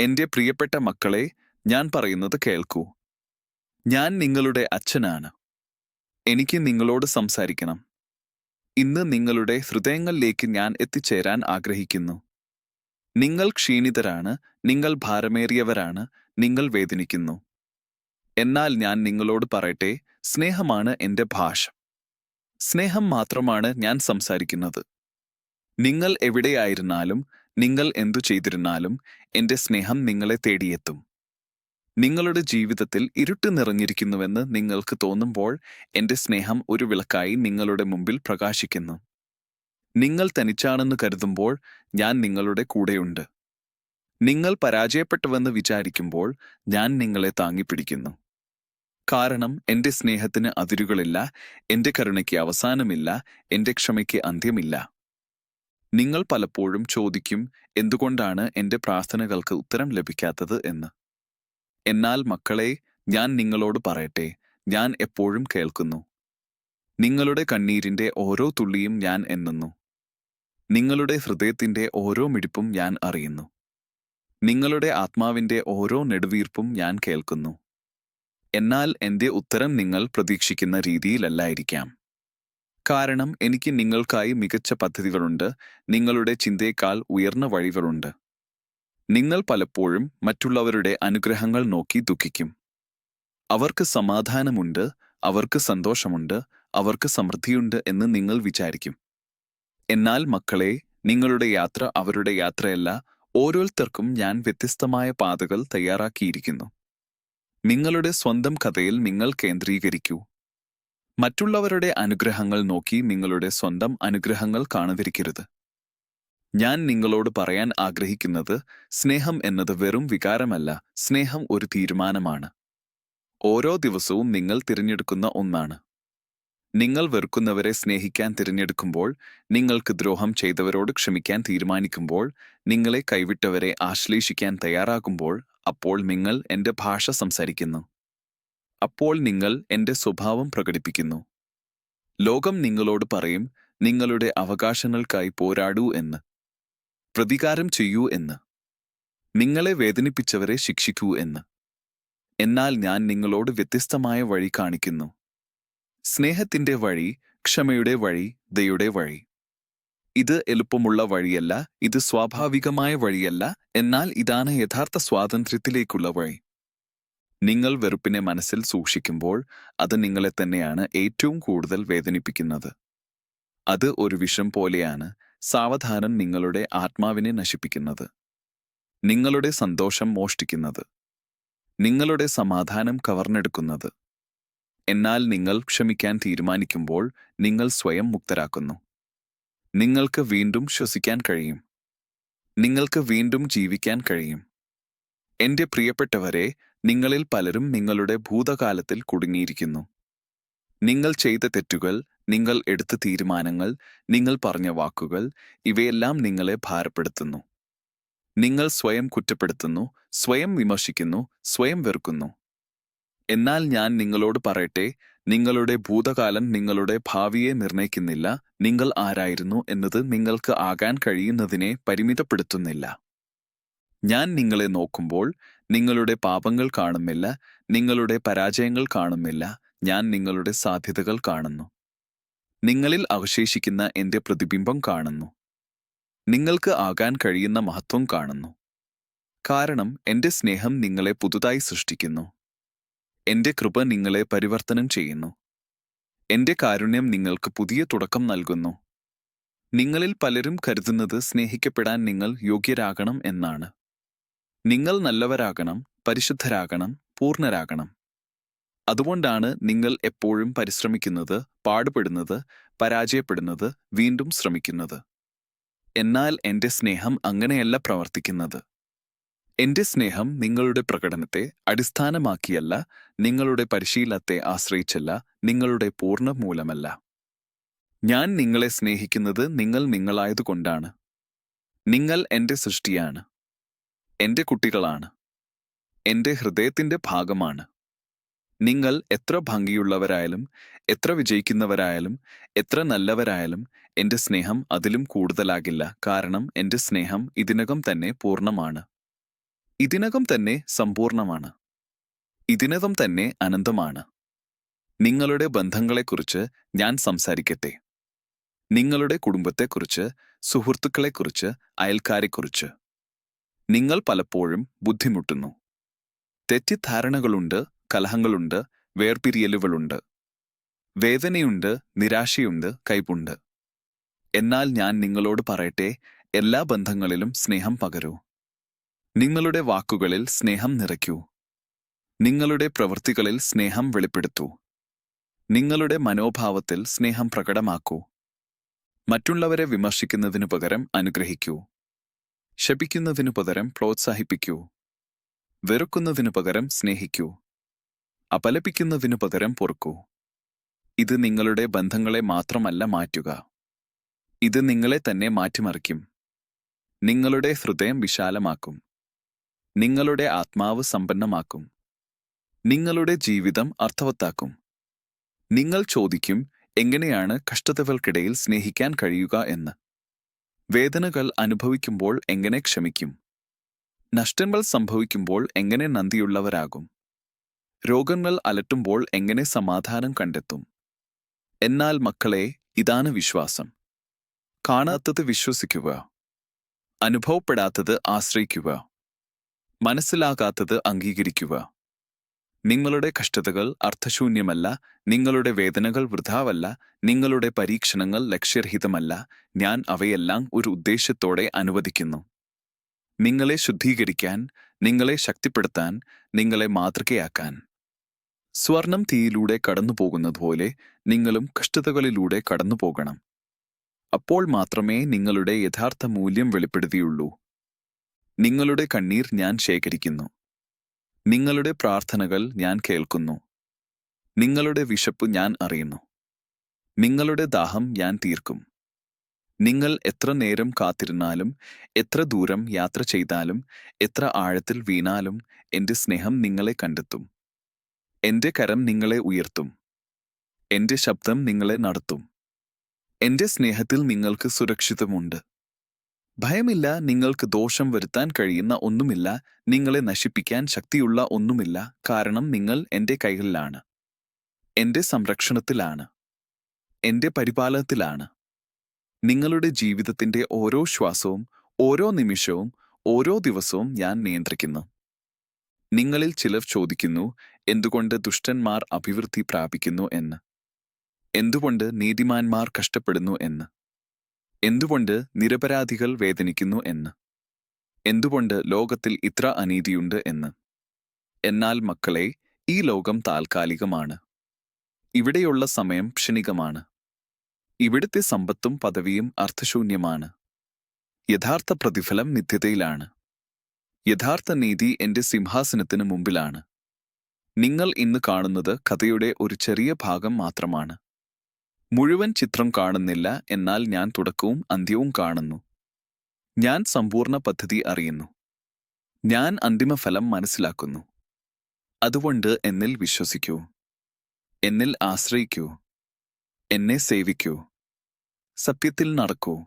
എന്റെ പ്രിയപ്പെട്ട മക്കളെ ഞാൻ പറയുന്നത് കേൾക്കൂ. ഞാൻ നിങ്ങളുടെ അച്ഛനാണ്. എനിക്ക് നിങ്ങളോട് സംസാരിക്കണം. ഇന്ന് നിങ്ങളുടെ ഹൃദയങ്ങളിലേക്ക് ഞാൻ എത്തിച്ചേരാൻ ആഗ്രഹിക്കുന്നു. നിങ്ങൾ ക്ഷീണിതരാണ് നിങ്ങൾ ഭാരമേറിയവരാണ് നിങ്ങൾ വേദനിക്കുന്നു. എന്നാൽ ഞാൻ നിങ്ങളോട് പറയട്ടെ സ്നേഹമാണ് എന്റെ ഭാഷ. സ്നേഹം മാത്രമാണ് ഞാൻ സംസാരിക്കുന്നത്. നിങ്ങൾ എവിടെയായിരുന്നാലും നിങ്ങൾ എന്തു ചെയ്തിരുന്നാലും എന്റെ സ്നേഹം നിങ്ങളെ തേടിയെത്തും. നിങ്ങളുടെ ജീവിതത്തിൽ ഇരുട്ട് നിറഞ്ഞിരിക്കുന്നുവെന്ന് നിങ്ങൾക്ക് തോന്നുമ്പോൾ എന്റെ സ്നേഹം ഒരു വിളക്കായി നിങ്ങളുടെ മുമ്പിൽ പ്രകാശിക്കുന്നു. നിങ്ങൾ തനിച്ചാണെന്ന് കരുതുമ്പോൾ ഞാൻ നിങ്ങളുടെ കൂടെയുണ്ട്. നിങ്ങൾ പരാജയപ്പെട്ടുവെന്ന് വിചാരിക്കുമ്പോൾ ഞാൻ നിങ്ങളെ താങ്ങിപ്പിടിക്കുന്നു. കാരണം എന്റെ സ്നേഹത്തിന് അതിരുകളില്ല എന്റെ കരുണയ്ക്ക് അവസാനമില്ല എന്റെ ക്ഷമയ്ക്ക് അന്ത്യമില്ല. നിങ്ങൾ പലപ്പോഴും ചോദിക്കും എന്തുകൊണ്ടാണ് എന്റെ പ്രാർത്ഥനകൾക്ക് ഉത്തരം ലഭിക്കാത്തത് എന്ന്? എന്നാൽ മക്കളെ ഞാൻ നിങ്ങളോട് പറയട്ടെ ഞാൻ എപ്പോഴും കേൾക്കുന്നു. നിങ്ങളുടെ കണ്ണീരിന്റെ ഓരോ തുള്ളിയും ഞാൻ എണ്ണുന്നു നിങ്ങളുടെ ഹൃദയത്തിന്റെ ഓരോ മിടിപ്പും ഞാൻ അറിയുന്നു. നിങ്ങളുടെ ആത്മാവിന്റെ ഓരോ നെടുവീർപ്പും ഞാൻ കേൾക്കുന്നു. എന്നാൽ എന്റെ ഉത്തരം നിങ്ങൾ പ്രതീക്ഷിക്കുന്ന രീതിയിലല്ലായിരിക്കാം. കാരണം എനിക്ക് നിങ്ങൾക്കായി മികച്ച പദ്ധതികളുണ്ട്. നിങ്ങളുടെ ചിന്തയേക്കാൾ ഉയർന്ന വഴികളുണ്ട്. നിങ്ങൾ പലപ്പോഴും മറ്റുള്ളവരുടെ അനുഗ്രഹങ്ങൾ നോക്കി ദുഃഖിക്കും. അവർക്ക് സമാധാനമുണ്ട് അവർക്ക് സന്തോഷമുണ്ട് അവർക്ക് സമൃദ്ധിയുണ്ട് എന്ന് നിങ്ങൾ വിചാരിക്കും. എന്നാൽ മക്കളെ നിങ്ങളുടെ യാത്ര അവരുടെ യാത്രയല്ല ഓരോരുത്തർക്കും ഞാൻ വ്യത്യസ്തമായ പാതകൾ തയ്യാറാക്കിയിരിക്കുന്നു. നിങ്ങളുടെ സ്വന്തം കഥയിൽ നിങ്ങൾ കേന്ദ്രീകരിക്കൂ. മറ്റുള്ളവരുടെ അനുഗ്രഹങ്ങൾ നോക്കി നിങ്ങളുടെ സ്വന്തം അനുഗ്രഹങ്ങൾ കാണാതിരിക്കരുത് ഞാൻ നിങ്ങളോട് പറയാൻ ആഗ്രഹിക്കുന്നത് സ്നേഹം എന്നത് വെറും വികാരമല്ല സ്നേഹം ഒരു തീരുമാനമാണ്. ഓരോ ദിവസവും നിങ്ങൾ തിരഞ്ഞെടുക്കുന്ന ഒന്നാണ്. നിങ്ങൾ വെറുക്കുന്നവരെ സ്നേഹിക്കാൻ തിരഞ്ഞെടുക്കുമ്പോൾ നിങ്ങൾക്ക് ദ്രോഹം ചെയ്തവരോട് ക്ഷമിക്കാൻ തീരുമാനിക്കുമ്പോൾ നിങ്ങളെ കൈവിട്ടവരെ ആശ്ലേഷിക്കാൻ തയ്യാറാകുമ്പോൾ അപ്പോൾ നിങ്ങൾ എന്റെ ഭാഷ സംസാരിക്കുന്നു. അപ്പോൾ നിങ്ങൾ എന്റെ സ്വഭാവം പ്രകടിപ്പിക്കുന്നു. ലോകം നിങ്ങളോട് പറയും നിങ്ങളുടെ അവകാശങ്ങൾക്കായി പോരാടൂ എന്ന്. പ്രതികാരം ചെയ്യൂ എന്ന്. നിങ്ങളെ വേദനിപ്പിച്ചവരെ ശിക്ഷിക്കൂ എന്ന്. എന്നാൽ ഞാൻ നിങ്ങളോട് വ്യത്യസ്തമായ വഴി കാണിക്കുന്നു. സ്നേഹത്തിന്റെ വഴി ക്ഷമയുടെ വഴി ദയുടെ വഴി. ഇത് എളുപ്പമുള്ള വഴിയല്ല ഇത് സ്വാഭാവികമായ വഴിയല്ല എന്നാൽ ഇതാണ് യഥാർത്ഥ സ്വാതന്ത്ര്യത്തിലേക്കുള്ള വഴി. നിങ്ങൾ വെറുപ്പിനെ മനസ്സിൽ സൂക്ഷിക്കുമ്പോൾ അത് നിങ്ങളെ തന്നെയാണ് ഏറ്റവും കൂടുതൽ വേദനിപ്പിക്കുന്നത്. അത് ഒരു വിഷം പോലെയാണ് സാവധാനം നിങ്ങളുടെ ആത്മാവിനെ നശിപ്പിക്കുന്നത്. നിങ്ങളുടെ സന്തോഷം മോഷ്ടിക്കുന്നത്. നിങ്ങളുടെ സമാധാനം കവർന്നെടുക്കുന്നത്. എന്നാൽ നിങ്ങൾ ക്ഷമിക്കാൻ തീരുമാനിക്കുമ്പോൾ നിങ്ങൾ സ്വയം മുക്തരാക്കുന്നു. നിങ്ങൾക്ക് വീണ്ടും ശ്വസിക്കാൻ കഴിയും. നിങ്ങൾക്ക് വീണ്ടും ജീവിക്കാൻ കഴിയും. എന്റെ പ്രിയപ്പെട്ടവരെ നിങ്ങളിൽ പലരും നിങ്ങളുടെ ഭൂതകാലത്തിൽ കുടുങ്ങിയിരിക്കുന്നു. നിങ്ങൾ ചെയ്ത തെറ്റുകൾ നിങ്ങൾ എടുത്ത തീരുമാനങ്ങൾ നിങ്ങൾ പറഞ്ഞ വാക്കുകൾ ഇവയെല്ലാം നിങ്ങളെ ഭാരപ്പെടുത്തുന്നു. നിങ്ങൾ സ്വയം കുറ്റപ്പെടുത്തുന്നു സ്വയം വിമർശിക്കുന്നു സ്വയം വെറുക്കുന്നു. എന്നാൽ ഞാൻ നിങ്ങളോട് പറയട്ടെ നിങ്ങളുടെ ഭൂതകാലം നിങ്ങളുടെ ഭാവിയെ നിർണയിക്കുന്നില്ല നിങ്ങൾ ആരായിരുന്നു എന്നത് നിങ്ങൾക്ക് ആകാൻ കഴിയുന്നതിനെ പരിമിതപ്പെടുത്തുന്നില്ല. ഞാൻ നിങ്ങളെ നോക്കുമ്പോൾ നിങ്ങളുടെ പാപങ്ങൾ കാണുന്നില്ല നിങ്ങളുടെ പരാജയങ്ങൾ കാണുന്നില്ല ഞാൻ നിങ്ങളുടെ സാധ്യതകൾ കാണുന്നു. നിങ്ങളിൽ അവശേഷിക്കുന്ന എന്റെ പ്രതിബിംബം കാണുന്നു. നിങ്ങൾക്ക് ആകാൻ കഴിയുന്ന മഹത്വം കാണുന്നു. കാരണം എന്റെ സ്നേഹം നിങ്ങളെ പുതുതായി സൃഷ്ടിക്കുന്നു. എന്റെ കൃപ നിങ്ങളെ പരിവർത്തനം ചെയ്യുന്നു. എന്റെ കാരുണ്യം നിങ്ങൾക്ക് പുതിയ തുടക്കം നൽകുന്നു. നിങ്ങളിൽ പലരും കരുതുന്നത് സ്നേഹിക്കപ്പെടാൻ നിങ്ങൾ യോഗ്യരാകണം എന്നാണ്. നിങ്ങൾ നല്ലവരാകണം പരിശുദ്ധരാകണം പൂർണരാകണം. അതുകൊണ്ടാണ് നിങ്ങൾ എപ്പോഴും പരിശ്രമിക്കുന്നത് പാടുപെടുന്നത് പരാജയപ്പെടുന്നത് വീണ്ടും ശ്രമിക്കുന്നത്. എന്നാൽ എന്റെ സ്നേഹം അങ്ങനെയല്ല പ്രവർത്തിക്കുന്നത്. എന്റെ സ്നേഹം നിങ്ങളുടെ പ്രകടനത്തെ അടിസ്ഥാനമാക്കിയല്ല നിങ്ങളുടെ പരിശീലനത്തെ ആശ്രയിച്ചല്ല നിങ്ങളുടെ പൂർണ മൂലമല്ല. ഞാൻ നിങ്ങളെ സ്നേഹിക്കുന്നത് നിങ്ങൾ നിങ്ങളായതുകൊണ്ടാണ്. നിങ്ങൾ എന്റെ സൃഷ്ടിയാണ്. എന്റെ കുട്ടികളാണ്. എന്റെ ഹൃദയത്തിന്റെ ഭാഗമാണ്. നിങ്ങൾ എത്ര ഭംഗിയുള്ളവരായാലും എത്ര വിജയിക്കുന്നവരായാലും എത്ര നല്ലവരായാലും എന്റെ സ്നേഹം അതിലും കൂടുതലാകില്ല. കാരണം എന്റെ സ്നേഹം ഇതിനകം തന്നെ പൂർണമാണ്. ഇതിനകം തന്നെ സമ്പൂർണമാണ്. ഇതിനകം തന്നെ അനന്തമാണ്. നിങ്ങളുടെ ബന്ധങ്ങളെക്കുറിച്ച് ഞാൻ സംസാരിക്കട്ടെ. നിങ്ങളുടെ കുടുംബത്തെക്കുറിച്ച് സുഹൃത്തുക്കളെക്കുറിച്ച് അയൽക്കാരെക്കുറിച്ച്. നിങ്ങൾ പലപ്പോഴും ബുദ്ധിമുട്ടുന്നു. തെറ്റിദ്ധാരണകളുണ്ട് കലഹങ്ങളുണ്ട് വേർപിരിയലുകളുണ്ട്. വേദനയുണ്ട് നിരാശയുണ്ട് കൈപ്പുണ്ട് എന്നാൽ ഞാൻ നിങ്ങളോട് പറയട്ടെ എല്ലാ ബന്ധങ്ങളിലും സ്നേഹം പകരൂ. നിങ്ങളുടെ വാക്കുകളിൽ സ്നേഹം നിറയ്ക്കൂ. നിങ്ങളുടെ പ്രവൃത്തികളിൽ സ്നേഹം വെളിപ്പെടുത്തൂ. നിങ്ങളുടെ മനോഭാവത്തിൽ സ്നേഹം പ്രകടമാക്കൂ. മറ്റുള്ളവരെ വിമർശിക്കുന്നതിനു പകരം അനുഗ്രഹിക്കൂ. ശപിക്കുന്നതിനു പകരം പ്രോത്സാഹിപ്പിക്കൂ. വെറുക്കുന്നതിനു പകരം സ്നേഹിക്കൂ. അപലപിക്കുന്നതിനു പകരം പൊറുക്കൂ. ഇത് നിങ്ങളുടെ ബന്ധങ്ങളെ മാത്രമല്ല മാറ്റുക. ഇത് നിങ്ങളെ തന്നെ മാറ്റിമറിക്കും. നിങ്ങളുടെ ഹൃദയം വിശാലമാക്കും. നിങ്ങളുടെ ആത്മാവ് സമ്പന്നമാക്കും. നിങ്ങളുടെ ജീവിതം അർത്ഥവത്താക്കും. നിങ്ങൾ ചോദിക്കും എങ്ങനെയാണ് കഷ്ടതകൾക്കിടയിൽ സ്നേഹിക്കാൻ കഴിയുക എന്ന്. വേദനകൾ അനുഭവിക്കുമ്പോൾ എങ്ങനെ ക്ഷമിക്കും? നഷ്ടങ്ങൾ സംഭവിക്കുമ്പോൾ എങ്ങനെ നന്ദിയുള്ളവരാകും? രോഗങ്ങൾ അലട്ടുമ്പോൾ എങ്ങനെ സമാധാനം കണ്ടെത്തും? എന്നാൽ മക്കളെ ഇതാണ് വിശ്വാസം. കാണാത്തത് വിശ്വസിക്കുക. അനുഭവപ്പെടാത്തത് ആശ്രയിക്കുക. മനസ്സിലാകാത്തത് അംഗീകരിക്കുക. നിങ്ങളുടെ കഷ്ടതകൾ അർത്ഥശൂന്യമല്ല നിങ്ങളുടെ വേദനകൾ വൃഥാവല്ല നിങ്ങളുടെ പരീക്ഷണങ്ങൾ ലക്ഷ്യരഹിതമല്ല ഞാൻ അവയെല്ലാം ഒരു ഉദ്ദേശത്തോടെ അനുവദിക്കുന്നു. നിങ്ങളെ ശുദ്ധീകരിക്കാൻ നിങ്ങളെ ശക്തിപ്പെടുത്താൻ നിങ്ങളെ മാതൃകയാക്കാൻ. സ്വർണം തീയിലൂടെ കടന്നുപോകുന്നതുപോലെ നിങ്ങളും കഷ്ടതകളിലൂടെ കടന്നുപോകണം. അപ്പോൾ മാത്രമേ നിങ്ങളുടെ യഥാർത്ഥ മൂല്യം വെളിപ്പെടുത്തിയുള്ളൂ. നിങ്ങളുടെ കണ്ണീർ ഞാൻ ശേഖരിക്കുന്നു. നിങ്ങളുടെ പ്രാർത്ഥനകൾ ഞാൻ കേൾക്കുന്നു. നിങ്ങളുടെ വിശപ്പ് ഞാൻ അറിയുന്നു. നിങ്ങളുടെ ദാഹം ഞാൻ തീർക്കും. നിങ്ങൾ എത്ര നേരം കാത്തിരുന്നാലും എത്ര ദൂരം യാത്ര ചെയ്താലും എത്ര ആഴത്തിൽ വീണാലും എന്റെ സ്നേഹം നിങ്ങളെ കണ്ടെത്തും. എന്റെ കരം നിങ്ങളെ ഉയർത്തും. എന്റെ ശബ്ദം നിങ്ങളെ നടത്തും. എന്റെ സ്നേഹത്തിൽ നിങ്ങൾക്ക് സുരക്ഷിതമുണ്ട്. ഭയമില്ല നിങ്ങൾക്ക് ദോഷം വരുത്താൻ കഴിയുന്ന ഒന്നുമില്ല നിങ്ങളെ നശിപ്പിക്കാൻ ശക്തിയുള്ള ഒന്നുമില്ല കാരണം നിങ്ങൾ എന്റെ കൈകളിലാണ്. എന്റെ സംരക്ഷണത്തിലാണ്. എന്റെ പരിപാലനത്തിലാണ്. നിങ്ങളുടെ ജീവിതത്തിന്റെ ഓരോ ശ്വാസവും ഓരോ നിമിഷവും ഓരോ ദിവസവും ഞാൻ നിയന്ത്രിക്കുന്നു. നിങ്ങളിൽ ചിലർ ചോദിക്കുന്നു എന്തുകൊണ്ട് ദുഷ്ടന്മാർ അഭിവൃദ്ധി പ്രാപിക്കുന്നു എന്ന്? എന്തുകൊണ്ട് നീതിമാന്മാർ കഷ്ടപ്പെടുന്നു എന്ന്? എന്തുകൊണ്ട് നിരപരാധികൾ വേദനിക്കുന്നു എന്ന്? എന്തുകൊണ്ട് ലോകത്തിൽ ഇത്ര അനീതിയുണ്ട് എന്ന്? എന്നാൽ മക്കളെ ഈ ലോകം താൽക്കാലികമാണ്. ഇവിടെയുള്ള സമയം ക്ഷണികമാണ്. ഇവിടുത്തെ സമ്പത്തും പദവിയും അർത്ഥശൂന്യമാണ്. യഥാർത്ഥ പ്രതിഫലം നിത്യതയിലാണ്. യഥാർത്ഥ നീതി എന്റെ സിംഹാസനത്തിന് മുമ്പിലാണ്. നിങ്ങൾ ഇന്ന് കാണുന്നത് കഥയുടെ ഒരു ചെറിയ ഭാഗം മാത്രമാണ്. മുഴുവൻ ചിത്രം കാണുന്നില്ല എന്നാൽ ഞാൻ തുടക്കവും അന്ത്യവും കാണുന്നു. ഞാൻ സമ്പൂർണ പദ്ധതി അറിയുന്നു. ഞാൻ അന്തിമഫലം മനസ്സിലാക്കുന്നു. അതുകൊണ്ട് എന്നിൽ വിശ്വസിക്കൂ. എന്നിൽ ആശ്രയിക്കൂ. എന്നെ സേവിക്കൂ. സത്യത്തിൽ നടക്കൂ.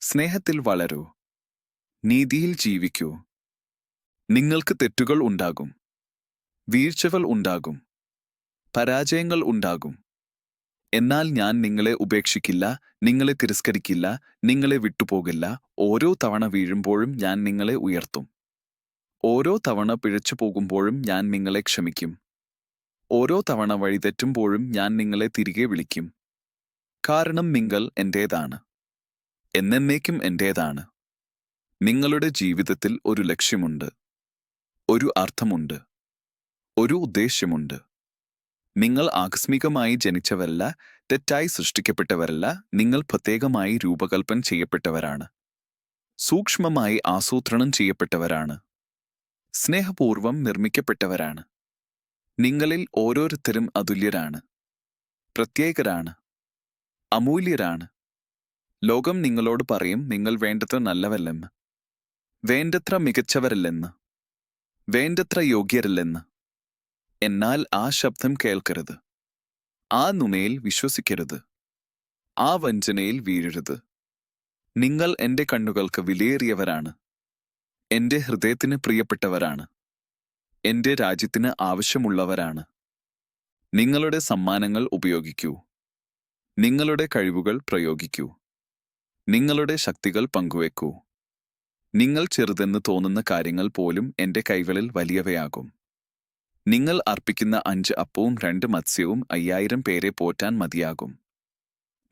സ്നേഹത്തിൽ വളരൂ. നീതിയിൽ ജീവിക്കൂ. നിങ്ങൾക്ക് തെറ്റുകൾ ഉണ്ടാകും. വീഴ്ചകൾ ഉണ്ടാകും. പരാജയങ്ങൾ ഉണ്ടാകും. എന്നാൽ ഞാൻ നിങ്ങളെ ഉപേക്ഷിക്കില്ല നിങ്ങളെ തിരസ്കരിക്കില്ല നിങ്ങളെ വിട്ടുപോകില്ല. ഓരോ തവണ വീഴുമ്പോഴും ഞാൻ നിങ്ങളെ ഉയർത്തും. ഓരോ തവണ പിഴച്ചു പോകുമ്പോഴും ഞാൻ നിങ്ങളെ ക്ഷമിക്കും. ഓരോ തവണ വഴിതെറ്റുമ്പോഴും ഞാൻ നിങ്ങളെ തിരികെ വിളിക്കും. കാരണം നിങ്ങൾ എന്റേതാണ്. എന്നേക്കും എന്റേതാണ്. നിങ്ങളുടെ ജീവിതത്തിൽ ഒരു ലക്ഷ്യമുണ്ട്. ഒരു അർത്ഥമുണ്ട്. ഒരു ഉദ്ദേശ്യമുണ്ട്. നിങ്ങൾ ആകസ്മികമായി ജനിച്ചവരല്ല തെറ്റായി സൃഷ്ടിക്കപ്പെട്ടവരല്ല നിങ്ങൾ പ്രത്യേകമായി രൂപകൽപ്പന ചെയ്യപ്പെട്ടവരാണ്. സൂക്ഷ്മമായി ആസൂത്രണം ചെയ്യപ്പെട്ടവരാണ്. സ്നേഹപൂർവം നിർമ്മിക്കപ്പെട്ടവരാണ്. നിങ്ങളിൽ ഓരോരുത്തരും അതുല്യരാണ്. പ്രത്യേകരാണ്. അമൂല്യരാണ്. ലോകം നിങ്ങളോട് പറയും നിങ്ങൾ വേണ്ടത്ര നല്ലവല്ലെന്ന്. വേണ്ടത്ര മികച്ചവരല്ലെന്ന്. വേണ്ടത്ര യോഗ്യരല്ലെന്ന്. എന്നാൽ ആ ശബ്ദം കേൾക്കരുത്. ആ നുണയിൽ വിശ്വസിക്കരുത്. ആ വഞ്ചനയിൽ വീഴരുത്. നിങ്ങൾ എന്റെ കണ്ണുകൾക്ക് വിലയേറിയവരാണ്. എന്റെ ഹൃദയത്തിന് പ്രിയപ്പെട്ടവരാണ്. എന്റെ രാജ്യത്തിന് ആവശ്യമുള്ളവരാണ്. നിങ്ങളുടെ സമ്മാനങ്ങൾ ഉപയോഗിക്കൂ. നിങ്ങളുടെ കഴിവുകൾ പ്രയോഗിക്കൂ. നിങ്ങളുടെ ശക്തികൾ പങ്കുവെക്കൂ. നിങ്ങൾ ചെറുതെന്ന് തോന്നുന്ന കാര്യങ്ങൾ പോലും എന്റെ കൈകളിൽ വലിയവയാകും. നിങ്ങൾ അർപ്പിക്കുന്ന അഞ്ച് അപ്പവും രണ്ട് മത്സ്യവും അയ്യായിരം പേരെ പോറ്റാൻ മതിയാകും.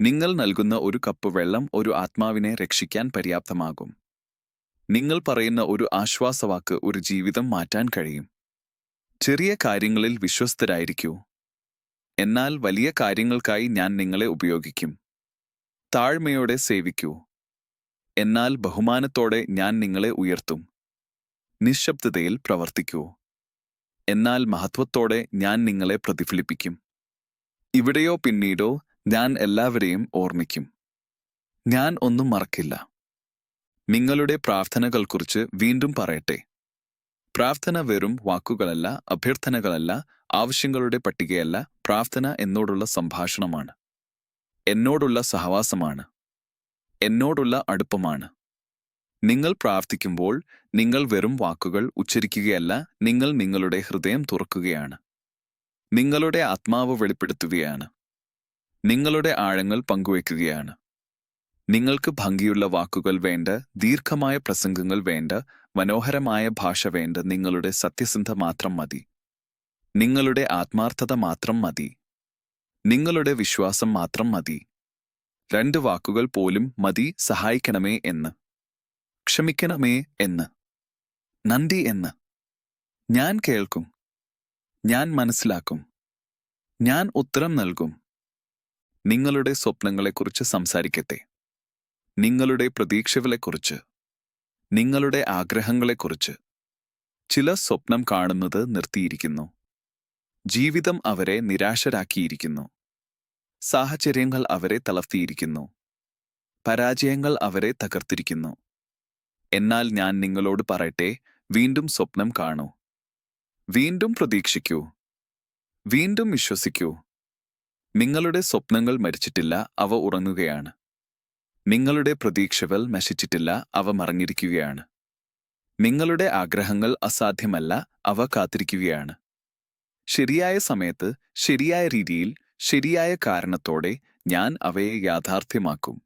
നിങ്ങൾ നൽകുന്ന ഒരു കപ്പ് വെള്ളം ഒരു ആത്മാവിനെ രക്ഷിക്കാൻ പര്യാപ്തമാകും. നിങ്ങൾ പറയുന്ന ഒരു ആശ്വാസവാക്ക് ഒരു ജീവിതം മാറ്റാൻ കഴിയും. ചെറിയ കാര്യങ്ങളിൽ വിശ്വസ്തരായിരിക്കൂ. എന്നാൽ വലിയ കാര്യങ്ങൾക്കായി ഞാൻ നിങ്ങളെ ഉപയോഗിക്കും. താഴ്മയോടെ സേവിക്കൂ. എന്നാൽ ബഹുമാനത്തോടെ ഞാൻ നിങ്ങളെ ഉയർത്തും. നിശബ്ദതയിൽ പ്രവർത്തിക്കൂ. എന്നാൽ മഹത്വത്തോടെ ഞാൻ നിങ്ങളെ പ്രതിഫലിപ്പിക്കും. ഇവിടെയോ പിന്നീടോ ഞാൻ എല്ലാവരെയും ഓർമ്മിക്കും. ഞാൻ ഒന്നും മറക്കില്ല. നിങ്ങളുടെ പ്രാർത്ഥനകൾക്കുറിച്ച് വീണ്ടും പറയട്ടെ. പ്രാർത്ഥന വെറും വാക്കുകളല്ല അഭ്യർത്ഥനകളല്ല ആവശ്യങ്ങളുടെ പട്ടികയല്ല പ്രാർത്ഥന എന്നോടുള്ള സംഭാഷണമാണ്. എന്നോടുള്ള സഹവാസമാണ്. എന്നോടുള്ള അടുപ്പമാണ്. നിങ്ങൾ പ്രാർത്ഥിക്കുമ്പോൾ നിങ്ങൾ വെറും വാക്കുകൾ ഉച്ചരിക്കുകയല്ല നിങ്ങൾ നിങ്ങളുടെ ഹൃദയം തുറക്കുകയാണ്. നിങ്ങളുടെ ആത്മാവ് വെളിപ്പെടുത്തുകയാണ്. നിങ്ങളുടെ ആഴങ്ങൾ പങ്കുവയ്ക്കുകയാണ്. നിങ്ങൾക്ക് ഭംഗിയുള്ള വാക്കുകൾ വേണ്ട ദീർഘമായ പ്രസംഗങ്ങൾ വേണ്ട മനോഹരമായ ഭാഷ വേണ്ട നിങ്ങളുടെ സത്യസന്ധ മാത്രം മതി. നിങ്ങളുടെ ആത്മാർത്ഥത മാത്രം മതി. നിങ്ങളുടെ വിശ്വാസം മാത്രം മതി. രണ്ട് വാക്കുകൾ പോലും മതി സഹായിക്കണമേ എന്ന്. ക്ഷമിക്കണമേ എന്ന്. നന്ദി എന്ന്. ഞാൻ കേൾക്കും. ഞാൻ മനസ്സിലാക്കും. ഞാൻ ഉത്തരം നൽകും. നിങ്ങളുടെ സ്വപ്നങ്ങളെക്കുറിച്ച് സംസാരിക്കട്ടെ. നിങ്ങളുടെ പ്രതീക്ഷകളെക്കുറിച്ച്. നിങ്ങളുടെ ആഗ്രഹങ്ങളെക്കുറിച്ച്. ചില സ്വപ്നം കാണുന്നത് നിർത്തിയിരിക്കുന്നു. ജീവിതം അവരെ നിരാശരാക്കിയിരിക്കുന്നു. സാഹചര്യങ്ങൾ അവരെ തളർത്തിയിരിക്കുന്നു. പരാജയങ്ങൾ അവരെ തകർത്തിരിക്കുന്നു. എന്നാൽ ഞാൻ നിങ്ങളോട് പറയട്ടെ വീണ്ടും സ്വപ്നം കാണൂ. വീണ്ടും പ്രതീക്ഷിക്കൂ. വീണ്ടും വിശ്വസിക്കൂ. നിങ്ങളുടെ സ്വപ്നങ്ങൾ മരിച്ചിട്ടില്ല അവ ഉറങ്ങുകയാണ്. നിങ്ങളുടെ പ്രതീക്ഷകൾ നശിച്ചിട്ടില്ല അവ മറിഞ്ഞിരിക്കുകയാണ്. നിങ്ങളുടെ ആഗ്രഹങ്ങൾ അസാധ്യമല്ല അവ കാത്തിരിക്കുകയാണ്. ശരിയായ സമയത്ത് ശരിയായ രീതിയിൽ ശരിയായ കാരണത്തോടെ ഞാൻ അവയെ യാഥാർത്ഥ്യമാക്കും.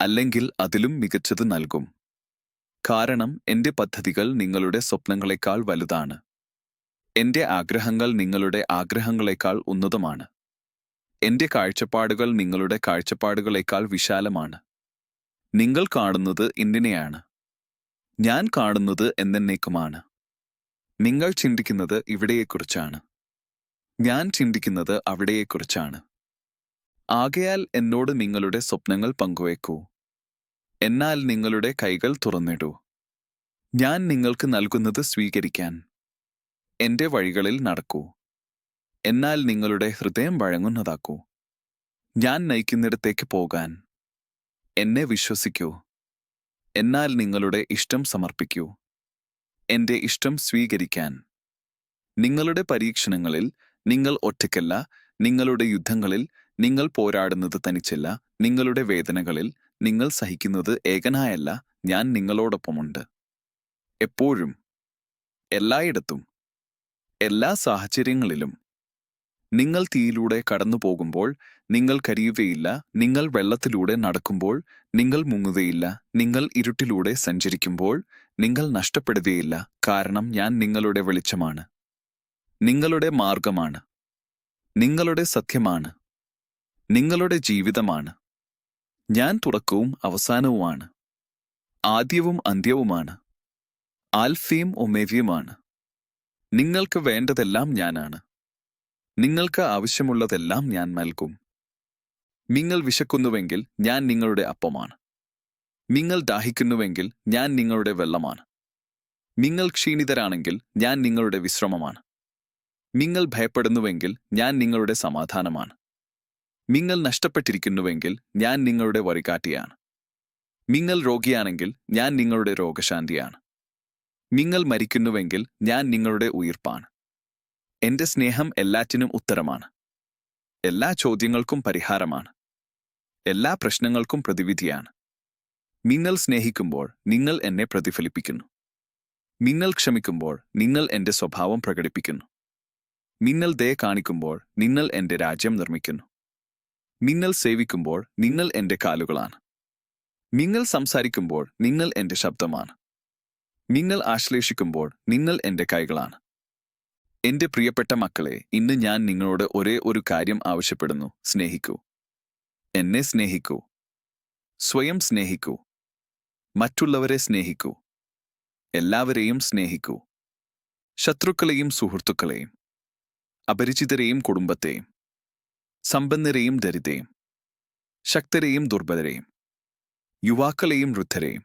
അല്ലെങ്കിൽ അതിലും മികച്ചത് നൽകും. കാരണം എന്റെ പദ്ധതികൾ നിങ്ങളുടെ സ്വപ്നങ്ങളെക്കാൾ വലുതാണ്. എന്റെ ആഗ്രഹങ്ങൾ നിങ്ങളുടെ ആഗ്രഹങ്ങളെക്കാൾ ഉന്നതമാണ്. എന്റെ കാഴ്ചപ്പാടുകൾ നിങ്ങളുടെ കാഴ്ചപ്പാടുകളെക്കാൾ വിശാലമാണ്. നിങ്ങൾ കാണുന്നത് എന്തിനെയാണ്? ഞാൻ കാണുന്നത് എന്നേക്കുമാണ് നിങ്ങൾ ചിന്തിക്കുന്നത് ഇവിടെയെക്കുറിച്ചാണ്. ഞാൻ ചിന്തിക്കുന്നത് അവിടെയെക്കുറിച്ചാണ്. ആകയാൽ എന്നോട് നിങ്ങളുടെ സ്വപ്നങ്ങൾ പങ്കുവെക്കൂ. എന്നാൽ നിങ്ങളുടെ കൈകൾ തുറന്നിടൂ. ഞാൻ നിങ്ങൾക്ക് നൽകുന്നത് സ്വീകരിക്കാൻ. എന്റെ വഴികളിൽ നടക്കൂ. എന്നാൽ നിങ്ങളുടെ ഹൃദയം വഴങ്ങുന്നതാക്കൂ. ഞാൻ നയിക്കുന്നിടത്തേക്ക് പോകാൻ. എന്നെ വിശ്വസിക്കൂ. എന്നാൽ നിങ്ങളുടെ ഇഷ്ടം സമർപ്പിക്കൂ. എന്റെ ഇഷ്ടം സ്വീകരിക്കാൻ. നിങ്ങളുടെ പരീക്ഷണങ്ങളിൽ നിങ്ങൾ ഒറ്റയ്ക്കല്ല നിങ്ങളുടെ യുദ്ധങ്ങളിൽ നിങ്ങൾ പോരാടുന്നത് തനിച്ചല്ല നിങ്ങളുടെ വേദനകളിൽ നിങ്ങൾ സഹിക്കുന്നത് ഏകനായല്ല ഞാൻ നിങ്ങളോടൊപ്പമുണ്ട്. എപ്പോഴും എല്ലായിടത്തും എല്ലാ സാഹചര്യങ്ങളിലും നിങ്ങൾ തീയിലൂടെ കടന്നു പോകുമ്പോൾ നിങ്ങൾ കരിയുകയില്ല നിങ്ങൾ വെള്ളത്തിലൂടെ നടക്കുമ്പോൾ നിങ്ങൾ മുങ്ങുകയില്ല നിങ്ങൾ ഇരുട്ടിലൂടെ സഞ്ചരിക്കുമ്പോൾ നിങ്ങൾ നഷ്ടപ്പെടുകയില്ല കാരണം ഞാൻ നിങ്ങളുടെ വെളിച്ചമാണ്. നിങ്ങളുടെ മാർഗമാണ്. നിങ്ങളുടെ സത്യമാണ് നിങ്ങളുടെ ജീവിതമാണ്. ഞാൻ തുടക്കവും അവസാനവുമാണ്. ആദ്യവും അന്ത്യവുമാണ്. ആൽഫയും ഒമേവിയുമാണ്. നിങ്ങൾക്ക് വേണ്ടതെല്ലാം ഞാനാണ്. നിങ്ങൾക്ക് ആവശ്യമുള്ളതെല്ലാം ഞാൻ നൽകും. നിങ്ങൾ വിശക്കുന്നുവെങ്കിൽ ഞാൻ നിങ്ങളുടെ അപ്പമാണ്. നിങ്ങൾ ദാഹിക്കുന്നുവെങ്കിൽ ഞാൻ നിങ്ങളുടെ വെള്ളമാണ്. നിങ്ങൾ ക്ഷീണിതരാണെങ്കിൽ ഞാൻ നിങ്ങളുടെ വിശ്രമമാണ്. നിങ്ങൾ ഭയപ്പെടുന്നുവെങ്കിൽ ഞാൻ നിങ്ങളുടെ സമാധാനമാണ്. നിങ്ങൾ നഷ്ടപ്പെട്ടിരിക്കുന്നുവെങ്കിൽ ഞാൻ നിങ്ങളുടെ വഴികാട്ടിയാണ്. നിങ്ങൾ രോഗിയാണെങ്കിൽ ഞാൻ നിങ്ങളുടെ രോഗശാന്തിയാണ്. നിങ്ങൾ മരിക്കുന്നുവെങ്കിൽ ഞാൻ നിങ്ങളുടെ ഉയിർപ്പാണ്. എന്റെ സ്നേഹം എല്ലാറ്റിനും ഉത്തരമാണ്. എല്ലാ ചോദ്യങ്ങൾക്കും പരിഹാരമാണ്. എല്ലാ പ്രശ്നങ്ങൾക്കും പ്രതിവിധിയാണ്. നിങ്ങൾ സ്നേഹിക്കുമ്പോൾ നിങ്ങൾ എന്നെ പ്രതിഫലിപ്പിക്കുന്നു. നിങ്ങൾ ക്ഷമിക്കുമ്പോൾ നിങ്ങൾ എന്റെ സ്വഭാവം പ്രകടിപ്പിക്കുന്നു. നിങ്ങൾ ദയ കാണിക്കുമ്പോൾ നിങ്ങൾ എന്റെ രാജ്യം നിർമ്മിക്കുന്നു. നിങ്ങൾ സേവിക്കുമ്പോൾ നിങ്ങൾ എന്റെ കാലുകളാണ്. നിങ്ങൾ സംസാരിക്കുമ്പോൾ നിങ്ങൾ എന്റെ ശബ്ദമാണ്. നിങ്ങൾ ആശ്ലേഷിക്കുമ്പോൾ നിങ്ങൾ എന്റെ കൈകളാണ്. എന്റെ പ്രിയപ്പെട്ട മക്കളെ ഇന്ന് ഞാൻ നിങ്ങളോട് ഒരേ ഒരു കാര്യം ആവശ്യപ്പെടുന്നു. സ്നേഹിക്കൂ. എന്നെ സ്നേഹിക്കൂ. സ്വയം സ്നേഹിക്കൂ. മറ്റുള്ളവരെ സ്നേഹിക്കൂ. എല്ലാവരെയും സ്നേഹിക്കൂ. ശത്രുക്കളെയും സുഹൃത്തുക്കളെയും. അപരിചിതരെയും കുടുംബത്തെയും. സമ്പന്നരെയും ദരിദ്രയും ശക്തരെയും ദുർബലരെയും യുവാക്കളെയും വൃദ്ധരെയും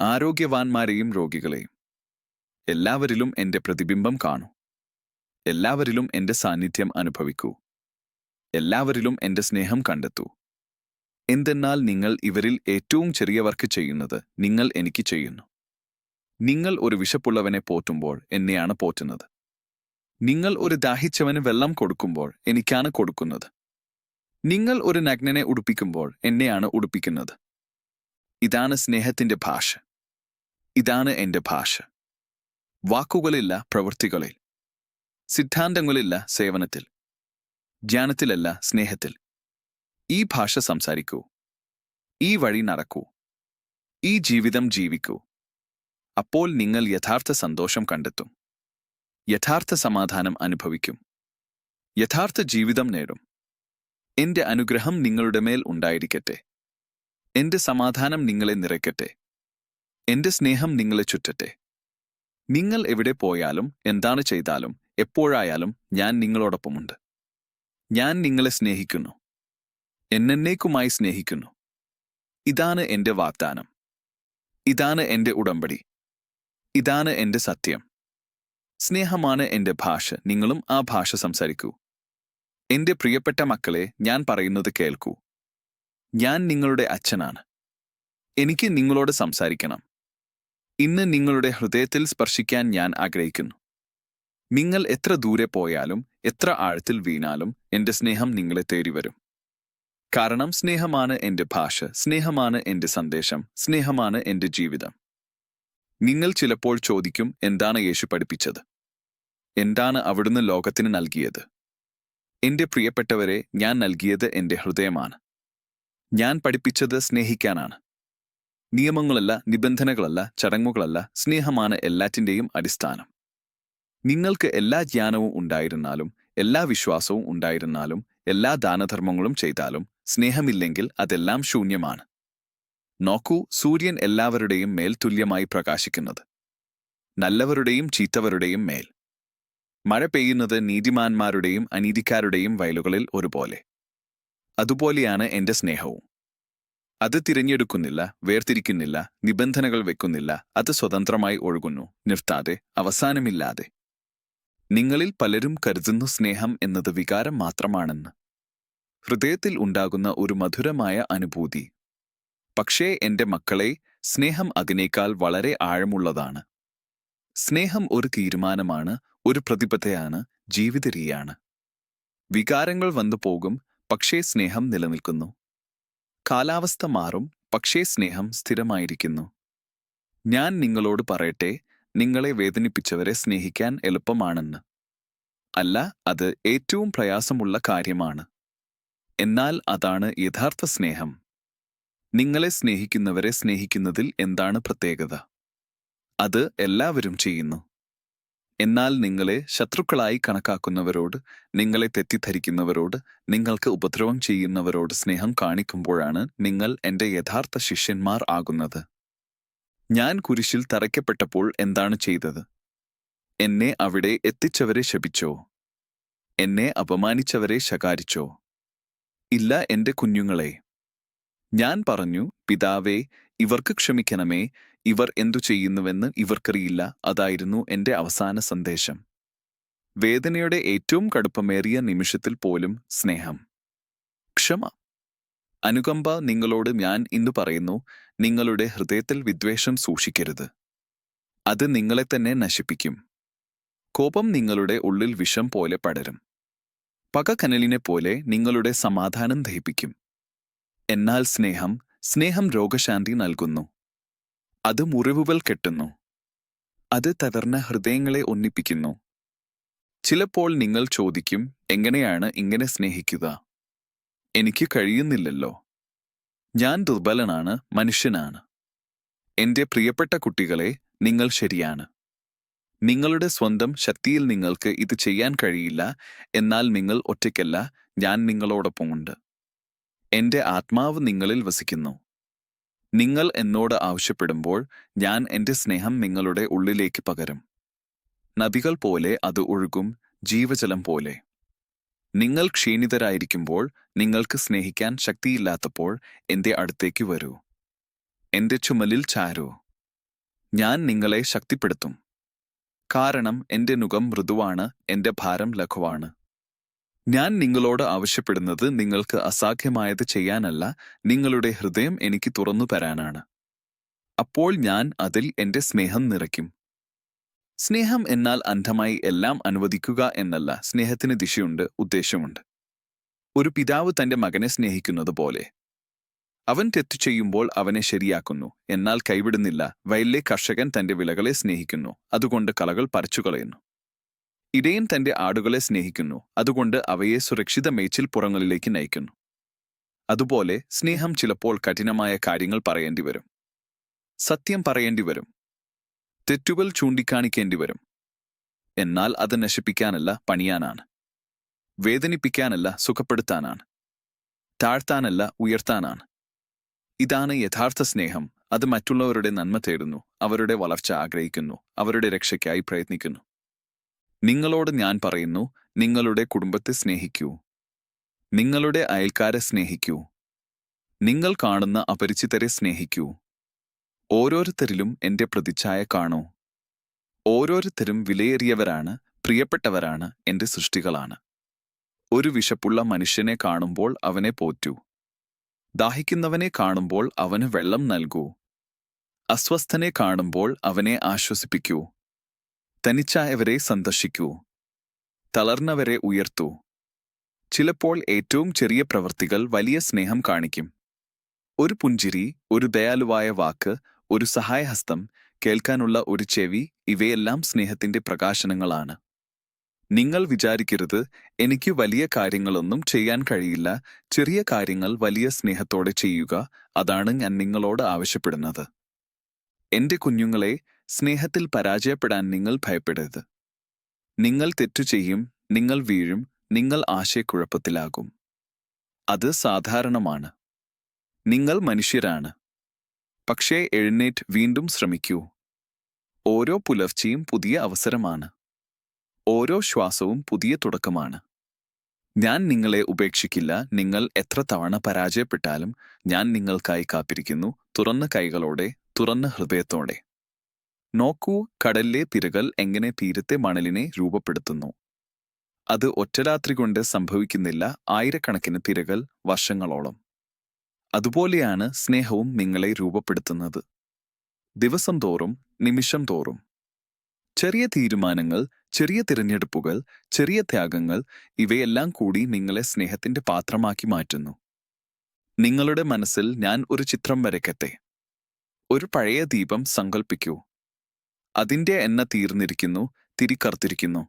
ആരോഗ്യവാന്മാരെയും രോഗികളെയും എല്ലാവരിലും എന്റെ പ്രതിബിംബം കാണൂ. എല്ലാവരിലും എന്റെ സാന്നിധ്യം അനുഭവിക്കൂ. എല്ലാവരിലും എന്റെ സ്നേഹം കണ്ടെത്തൂ. എന്തെന്നാൽ നിങ്ങൾ ഇവരിൽ ഏറ്റവും ചെറിയവർക്ക് ചെയ്യുന്നത് നിങ്ങൾ എനിക്ക് ചെയ്യുന്നു. നിങ്ങൾ ഒരു വിശപ്പുള്ളവനെ പോറ്റുമ്പോൾ എന്നെയാണ് പോറ്റുന്നത്. നിങ്ങൾ ഒരു ദാഹിച്ചവന് വെള്ളം കൊടുക്കുമ്പോൾ എനിക്കാണ് കൊടുക്കുന്നത്. നിങ്ങൾ ഒരു നഗ്നനെ ഉടുപ്പിക്കുമ്പോൾ എന്നെയാണ് ഉടുപ്പിക്കുന്നത്. ഇതാണ് സ്നേഹത്തിന്റെ ഭാഷ. ഇതാണ് എന്റെ ഭാഷ. വാക്കുകളില്ല പ്രവൃത്തികളിൽ. സിദ്ധാന്തങ്ങളില്ല സേവനത്തിൽ. ജ്ഞാനത്തിലല്ല സ്നേഹത്തിൽ. ഈ ഭാഷ സംസാരിക്കൂ. ഈ വഴി നടക്കൂ. ഈ ജീവിതം ജീവിക്കൂ. അപ്പോൾ നിങ്ങൾ യഥാർത്ഥ സന്തോഷം കണ്ടെത്തും. യഥാർത്ഥ സമാധാനം അനുഭവിക്കും. യഥാർത്ഥ ജീവിതം നേടും. എന്റെ അനുഗ്രഹം നിങ്ങളുടെ മേൽ ഉണ്ടായിരിക്കട്ടെ. എന്റെ സമാധാനം നിങ്ങളെ നിറയ്ക്കട്ടെ. എന്റെ സ്നേഹം നിങ്ങളെ ചുറ്റട്ടെ. നിങ്ങൾ എവിടെ പോയാലും എന്താണ് ചെയ്താലും എപ്പോഴായാലും ഞാൻ നിങ്ങളോടൊപ്പമുണ്ട്. ഞാൻ നിങ്ങളെ സ്നേഹിക്കുന്നു. എന്നേക്കുമായി സ്നേഹിക്കുന്നു. ഇതാണ് എന്റെ വാഗ്ദാനം. ഇതാണ് എന്റെ ഉടമ്പടി. ഇതാണ് എന്റെ സത്യം. സ്നേഹമാണ് എന്റെ ഭാഷ. നിങ്ങളും ആ ഭാഷ സംസാരിക്കൂ. എന്റെ പ്രിയപ്പെട്ട മക്കളെ ഞാൻ പറയുന്നത് കേൾക്കൂ. ഞാൻ നിങ്ങളുടെ അച്ഛനാണ്. എനിക്ക് നിങ്ങളോട് സംസാരിക്കണം. ഇന്ന് നിങ്ങളുടെ ഹൃദയത്തിൽ സ്പർശിക്കാൻ ഞാൻ ആഗ്രഹിക്കുന്നു. നിങ്ങൾ എത്ര ദൂരെ പോയാലും എത്ര ആഴത്തിൽ വീണാലും എന്റെ സ്നേഹം നിങ്ങളെ തേടി വരും കാരണം സ്നേഹമാണ് എന്റെ ഭാഷ സ്നേഹമാണ് എന്റെ സന്ദേശം സ്നേഹമാണ് എന്റെ ജീവിതം. നിങ്ങൾ ചിലപ്പോൾ ചോദിക്കും എന്താണ് യേശു പഠിപ്പിച്ചത്? എന്താണ് അവിടുന്ന് ലോകത്തിന് നൽകിയത്? എന്റെ പ്രിയപ്പെട്ടവരെ ഞാൻ നൽകിയത് എന്റെ ഹൃദയമാണ്. ഞാൻ പഠിപ്പിച്ചത് സ്നേഹിക്കാനാണ്. നിയമങ്ങളല്ല നിബന്ധനകളല്ല ചടങ്ങുകളല്ല സ്നേഹമാണ് എല്ലാറ്റിന്റെയും അടിസ്ഥാനം. നിങ്ങൾക്ക് എല്ലാ ജ്ഞാനവും ഉണ്ടായിരുന്നാലും എല്ലാ വിശ്വാസവും ഉണ്ടായിരുന്നാലും എല്ലാ ദാനധർമ്മങ്ങളും ചെയ്താലും സ്നേഹമില്ലെങ്കിൽ അതെല്ലാം ശൂന്യമാണ്. നോക്കൂ സൂര്യൻ എല്ലാവരുടെയും മേൽ തുല്യമായി പ്രകാശിക്കുന്നത്. നല്ലവരുടെയും ചീത്തവരുടെയും മേൽ. മഴ പെയ്യുന്നത് നീതിമാന്മാരുടെയും അനീതിക്കാരുടെയും വയലുകളിൽ ഒരുപോലെ. അതുപോലെയാണ് എന്റെ സ്നേഹവും. അത് തിരഞ്ഞെടുക്കുന്നില്ല വേർതിരിക്കുന്നില്ല നിബന്ധനകൾ വെക്കുന്നില്ല അത് സ്വതന്ത്രമായി ഒഴുകുന്നു നിർത്താതെ അവസാനമില്ലാതെ. നിങ്ങളിൽ പലരും കരുതുന്നു സ്നേഹം എന്നത് വികാരം മാത്രമാണെന്ന്. ഹൃദയത്തിൽ ഉണ്ടാകുന്ന ഒരു മധുരമായ അനുഭൂതി. പക്ഷേ എന്റെ മക്കളെ സ്നേഹം അതിനേക്കാൾ വളരെ ആഴമുള്ളതാണ്. സ്നേഹം ഒരു തീരുമാനമാണ് ഒരു പ്രതിബദ്ധതയാണ് ജീവിതരീയാണ്. വികാരങ്ങൾ വന്നു പോകും പക്ഷേ സ്നേഹം നിലനിൽക്കുന്നു. കാലാവസ്ഥ മാറും പക്ഷേ സ്നേഹം സ്ഥിരമായിരിക്കുന്നു. ഞാൻ നിങ്ങളോട് പറയട്ടെ നിങ്ങളെ വേദനിപ്പിച്ചവരെ സ്നേഹിക്കാൻ എളുപ്പമാണെന്ന്. അല്ല അത് ഏറ്റവും പ്രയാസമുള്ള കാര്യമാണ്. എന്നാൽ അതാണ് യഥാർത്ഥ സ്നേഹം. നിങ്ങളെ സ്നേഹിക്കുന്നവരെ സ്നേഹിക്കുന്നതിൽ എന്താണ് പ്രത്യേകത? അത് എല്ലാവരും ചെയ്യുന്നു. എന്നാൽ നിങ്ങളെ ശത്രുക്കളായി കണക്കാക്കുന്നവരോട് നിങ്ങളെ തെറ്റിദ്ധരിക്കുന്നവരോട് നിങ്ങൾക്ക് ഉപദ്രവം ചെയ്യുന്നവരോട് സ്നേഹം കാണിക്കുമ്പോഴാണ് നിങ്ങൾ എന്റെ യഥാർത്ഥ ശിഷ്യന്മാർ ആകുന്നത്. ഞാൻ കുരിശിൽ തറയ്ക്കപ്പെട്ടപ്പോൾ എന്താണ് ചെയ്തത്? എന്നെ അവിടെ എത്തിച്ചവരെ ശപിച്ചോ? എന്നെ അപമാനിച്ചവരെ ശകാരിച്ചോ? ഇല്ല എന്റെ കുഞ്ഞുങ്ങളെ. ഞാൻ പറഞ്ഞു പിതാവേ ഇവർക്ക് ക്ഷമിക്കണമേ ഇവർ എന്തു ചെയ്യുന്നുവെന്ന് ഇവർക്കറിയില്ല. അതായിരുന്നു എന്റെ അവസാന സന്ദേശം. വേദനയുടെ ഏറ്റവും കടുപ്പമേറിയ നിമിഷത്തിൽ പോലും സ്നേഹം. ക്ഷമ. അനുകമ്പ നിങ്ങളോട് ഞാൻ ഇന്ന് പറയുന്നു നിങ്ങളുടെ ഹൃദയത്തിൽ വിദ്വേഷം സൂക്ഷിക്കരുത്. അത് നിങ്ങളെ തന്നെ നശിപ്പിക്കും. കോപം നിങ്ങളുടെ ഉള്ളിൽ വിഷം പോലെ പടരും. പകക്കനലിനെ പോലെ നിങ്ങളുടെ സമാധാനം ദഹിപ്പിക്കും. എന്നാൽ സ്നേഹം സ്നേഹം രോഗശാന്തി നൽകുന്നു. അത് മുറിവുകൾ കെട്ടുന്നു. അത് തകർന്ന ഹൃദയങ്ങളെ ഒന്നിപ്പിക്കുന്നു. ചിലപ്പോൾ നിങ്ങൾ ചോദിക്കും എങ്ങനെയാണ് ഇങ്ങനെ സ്നേഹിക്കുക? എനിക്ക് കഴിയുന്നില്ലല്ലോ. ഞാൻ ദുർബലനാണ് മനുഷ്യനാണ്. എന്റെ പ്രിയപ്പെട്ട കുട്ടികളെ നിങ്ങൾ ശരിയാണ്. നിങ്ങളുടെ സ്വന്തം ശക്തിയിൽ നിങ്ങൾക്ക് ഇത് ചെയ്യാൻ കഴിയില്ല എന്നാൽ നിങ്ങൾ ഒറ്റയ്ക്കല്ല ഞാൻ നിങ്ങളോടൊപ്പമുണ്ട്. എന്റെ ആത്മാവ് നിങ്ങളിൽ വസിക്കുന്നു. നിങ്ങൾ എന്നോട് ആവശ്യപ്പെടുമ്പോൾ ഞാൻ എന്റെ സ്നേഹം നിങ്ങളുടെ ഉള്ളിലേക്ക് പകരും. നദികൾ പോലെ അത് ഒഴുകും ജീവജലം പോലെ. നിങ്ങൾ ക്ഷീണിതരായിരിക്കുമ്പോൾ നിങ്ങൾക്ക് സ്നേഹിക്കാൻ ശക്തിയില്ലാത്തപ്പോൾ എന്റെ അടുത്തേക്ക് വരൂ. എന്റെ ചുമലിൽ ചാരൂ. ഞാൻ നിങ്ങളെ ശക്തിപ്പെടുത്തും. കാരണം എന്റെ നുഖം മൃദുവാണ് എന്റെ ഭാരം ലഘുവാണ്. ഞാൻ നിങ്ങളോട് ആവശ്യപ്പെടുന്നത് നിങ്ങൾക്ക് അസാധ്യമായത് ചെയ്യാനല്ല നിങ്ങളുടെ ഹൃദയം എനിക്ക് തുറന്നു തരാനാണ്. അപ്പോൾ ഞാൻ അതിൽ എന്റെ സ്നേഹം നിറയ്ക്കും. സ്നേഹം എന്നാൽ അന്ധമായി എല്ലാം അനുവദിക്കുക എന്നല്ല സ്നേഹത്തിന് ദിശയുണ്ട് ഉദ്ദേശമുണ്ട്. ഒരു പിതാവ് തന്റെ മകനെ സ്നേഹിക്കുന്നത് പോലെ അവൻ തെറ്റു ചെയ്യുമ്പോൾ അവനെ ശരിയാക്കുന്നു എന്നാൽ കൈവിടുന്നില്ല വയലിലെ കർഷകൻ തന്റെ വിളകളെ സ്നേഹിക്കുന്നു അതുകൊണ്ട് കളകൾ പറിച്ചുകളയുന്നു. ഇടയൻ തന്റെ ആടുകളെ സ്നേഹിക്കുന്നു അതുകൊണ്ട് അവയെ സുരക്ഷിത മേച്ചിൽ പുറങ്ങളിലേക്ക് നയിക്കുന്നു. അതുപോലെ സ്നേഹം ചിലപ്പോൾ കഠിനമായ കാര്യങ്ങൾ പറയേണ്ടി വരും സത്യം പറയേണ്ടി വരും തെറ്റുകൾ ചൂണ്ടിക്കാണിക്കേണ്ടി വരും എന്നാൽ അത് നശിപ്പിക്കാനല്ല പണിയാനാണ്. വേദനിപ്പിക്കാനല്ല സുഖപ്പെടുത്താനാണ്. താഴ്ത്താനല്ല ഉയർത്താനാണ്. ഇതാണ് യഥാർത്ഥ സ്നേഹം. അത് മറ്റുള്ളവരുടെ നന്മ തേടുന്നു അവരുടെ വളർച്ച ആഗ്രഹിക്കുന്നു അവരുടെ രക്ഷയ്ക്കായി പ്രയത്നിക്കുന്നു. നിങ്ങളോട് ഞാൻ പറയുന്നു നിങ്ങളുടെ കുടുംബത്തെ സ്നേഹിക്കൂ. നിങ്ങളുടെ അയൽക്കാരെ സ്നേഹിക്കൂ. നിങ്ങൾ കാണുന്ന അപരിചിതരെ സ്നേഹിക്കൂ. ഓരോരുത്തരിലും എന്റെ പ്രതിച്ഛായ കാണൂ. ഓരോരുത്തരും വിലയേറിയവരാണ് പ്രിയപ്പെട്ടവരാണ് എന്റെ സൃഷ്ടികളാണ്. ഒരു വിശപ്പുള്ള മനുഷ്യനെ കാണുമ്പോൾ അവനെ പോറ്റൂ. ദാഹിക്കുന്നവനെ കാണുമ്പോൾ അവന് വെള്ളം നൽകൂ. അസ്വസ്ഥനെ കാണുമ്പോൾ അവനെ ആശ്വസിപ്പിക്കൂ. തനിച്ചായവരെ സന്ദർശിക്കൂ തളർന്നവരെ ഉയർത്തൂ. ചിലപ്പോൾ ഏറ്റവും ചെറിയ പ്രവൃത്തികൾ വലിയ സ്നേഹം കാണിക്കും. ഒരു പുഞ്ചിരി ഒരു ദയാലുവായ വാക്ക് ഒരു സഹായഹസ്തം കേൾക്കാനുള്ള ഒരു ചെവി ഇവയെല്ലാം സ്നേഹത്തിന്റെ പ്രകാശനങ്ങളാണ്. നിങ്ങൾ വിചാരിക്കരുത് എനിക്ക് വലിയ കാര്യങ്ങളൊന്നും ചെയ്യാൻ കഴിയില്ല ചെറിയ കാര്യങ്ങൾ വലിയ സ്നേഹത്തോടെ ചെയ്യുക അതാണ് ഞാൻ നിങ്ങളോട് ആവശ്യപ്പെടുന്നത്. എന്റെ കുഞ്ഞുങ്ങളെ സ്നേഹത്തിൽ പരാജയപ്പെടാൻ നിങ്ങൾ ഭയപ്പെടരുത്. നിങ്ങൾ തെറ്റു ചെയ്യും നിങ്ങൾ വീഴും നിങ്ങൾ ആശയക്കുഴപ്പത്തിലാകും. അത് സാധാരണമാണ്. നിങ്ങൾ മനുഷ്യരാണ്. പക്ഷേ എഴുന്നേറ്റ് വീണ്ടും ശ്രമിക്കൂ. ഓരോ പുലർച്ചയും പുതിയ അവസരമാണ്. ഓരോ ശ്വാസവും പുതിയ തുടക്കമാണ്. ഞാൻ നിങ്ങളെ ഉപേക്ഷിക്കില്ല നിങ്ങൾ എത്ര തവണ പരാജയപ്പെട്ടാലും ഞാൻ നിങ്ങൾക്കായി കാത്തിരിക്കുന്നു തുറന്ന കൈകളോടെ തുറന്ന ഹൃദയത്തോടെ. നോക്കൂ കടലിലെ തിരകൾ എങ്ങനെ തീരത്തെ മണലിനെ രൂപപ്പെടുത്തുന്നു. അത് ഒറ്റരാത്രി കൊണ്ട് സംഭവിക്കുന്നില്ല ആയിരക്കണക്കിന് തിരകൾ വർഷങ്ങളോളം. അതുപോലെയാണ് സ്നേഹവും നിങ്ങളെ രൂപപ്പെടുത്തുന്നത്. ദിവസം തോറും നിമിഷം തോറും. ചെറിയ തീരുമാനങ്ങൾ ചെറിയ തിരഞ്ഞെടുപ്പുകൾ ചെറിയ ത്യാഗങ്ങൾ ഇവയെല്ലാം കൂടി നിങ്ങളെ സ്നേഹത്തിന്റെ പാത്രമാക്കി മാറ്റുന്നു. നിങ്ങളുടെ മനസ്സിൽ ഞാൻ ഒരു ചിത്രം വരയ്ക്കട്ടെ. ഒരു പഴയ ദീപം സങ്കൽപ്പിക്കൂ. അതിന്റെ എണ്ണ തീർന്നിരിക്കുന്നു തിരികർത്തിരിക്കുന്നു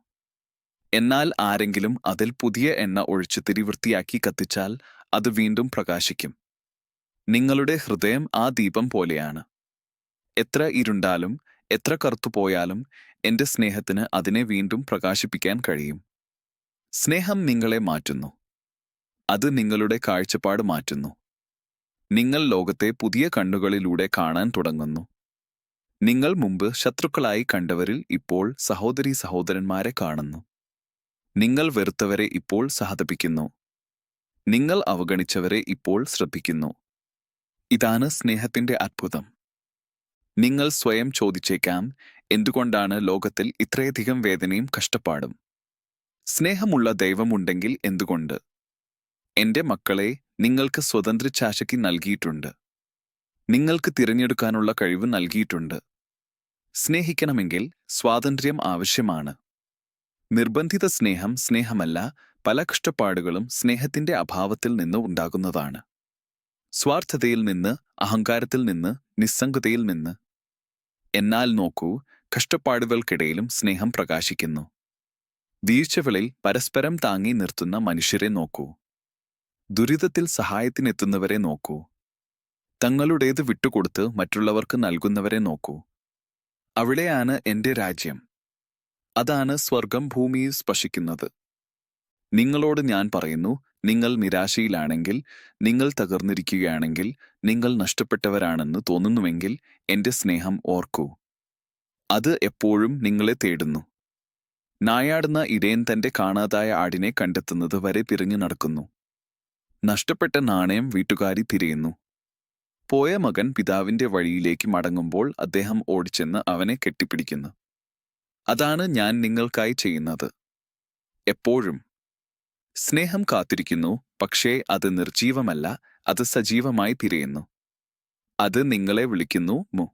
എന്നാൽ ആരെങ്കിലും അതിൽ പുതിയ എണ്ണ ഒഴിച്ച് തിരിവൃത്തിയാക്കി കത്തിച്ചാൽ അത് വീണ്ടും പ്രകാശിക്കും. നിങ്ങളുടെ ഹൃദയം ആ ദീപം പോലെയാണ്. എത്ര ഇരുണ്ടാലും എത്ര കറുത്തുപോയാലും എന്റെ സ്നേഹത്തിന് അതിനെ വീണ്ടും പ്രകാശിപ്പിക്കാൻ കഴിയും. സ്നേഹം നിങ്ങളെ മാറ്റുന്നു. അത് നിങ്ങളുടെ കാഴ്ചപ്പാട് മാറ്റുന്നു. നിങ്ങൾ ലോകത്തെ പുതിയ കണ്ണുകളിലൂടെ കാണാൻ തുടങ്ങുന്നു. നിങ്ങൾ മുമ്പ് ശത്രുക്കളായി കണ്ടവരിൽ ഇപ്പോൾ സഹോദരി സഹോദരന്മാരെ കാണുന്നു. നിങ്ങൾ വെറുത്തവരെ ഇപ്പോൾ സഹതപിക്കുന്നു നിങ്ങൾ അവഗണിച്ചവരെ ഇപ്പോൾ ശ്രദ്ധിക്കുന്നു. ഇതാണ് സ്നേഹത്തിന്റെ അത്ഭുതം. നിങ്ങൾ സ്വയം ചോദിച്ചേക്കാം എന്തുകൊണ്ടാണ് ലോകത്തിൽ ഇത്രയധികം വേദനയും കഷ്ടപ്പാടും? സ്നേഹമുള്ള ദൈവമുണ്ടെങ്കിൽ എന്തുകൊണ്ട്? എന്റെ മക്കളെ നിങ്ങൾക്ക് സ്വതന്ത്രചാശയ്ക്ക് നൽകിയിട്ടുണ്ട്. നിങ്ങൾക്ക് തിരഞ്ഞെടുക്കാനുള്ള കഴിവ് നൽകിയിട്ടുണ്ട്. സ്നേഹിക്കണമെങ്കിൽ സ്വാതന്ത്ര്യം ആവശ്യമാണ്. നിർബന്ധിത സ്നേഹം സ്നേഹമല്ല പല കഷ്ടപ്പാടുകളും സ്നേഹത്തിന്റെ അഭാവത്തിൽ നിന്ന് ഉണ്ടാകുന്നതാണ്. സ്വാർത്ഥതയിൽ നിന്ന് അഹങ്കാരത്തിൽ നിന്ന് നിസ്സംഗതയിൽ നിന്ന്. എന്നാൽ നോക്കൂ കഷ്ടപ്പാടുകൾക്കിടയിലും സ്നേഹം പ്രകാശിക്കുന്നു. വീഴ്ചകളിൽ പരസ്പരം താങ്ങി നിർത്തുന്ന മനുഷ്യരെ നോക്കൂ. ദുരിതത്തിൽ സഹായത്തിനെത്തുന്നവരെ നോക്കൂ. തങ്ങളുടേത് വിട്ടുകൊടുത്ത് മറ്റുള്ളവർക്ക് നൽകുന്നവരെ നോക്കൂ. അവിടെയാണ് എന്റെ രാജ്യം. അതാണ് സ്വർഗം ഭൂമിയിൽ സ്പർശിക്കുന്നത്. നിങ്ങളോട് ഞാൻ പറയുന്നു നിങ്ങൾ നിരാശയിലാണെങ്കിൽ നിങ്ങൾ തകർന്നിരിക്കുകയാണെങ്കിൽ നിങ്ങൾ നഷ്ടപ്പെട്ടവരാണെന്ന് തോന്നുന്നുവെങ്കിൽ എന്റെ സ്നേഹം ഓർക്കൂ. അത് എപ്പോഴും നിങ്ങളെ തേടുന്നു. നായാടുന്ന ഇരയൻ തന്റെ കാണാതായ ആടിനെ കണ്ടെത്തുന്നത് വരെ പിരിഞ്ഞു നടക്കുന്നു. നഷ്ടപ്പെട്ട നാണയം വീട്ടുകാരി തിരയുന്നു. പോയ മകൻ പിതാവിന്റെ വഴിയിലേക്ക് മടങ്ങുമ്പോൾ അദ്ദേഹം ഓടിച്ചെന്ന് അവനെ കെട്ടിപ്പിടിക്കുന്നു. അതാണ് ഞാൻ നിങ്ങൾക്കായി ചെയ്യുന്നത്. എപ്പോഴും. സ്നേഹം കാത്തിരിക്കുന്നു പക്ഷേ അത് നിർജീവമല്ല അത് സജീവമായി തിരയുന്നു. അത് നിങ്ങളെ വിളിക്കുന്നു മു.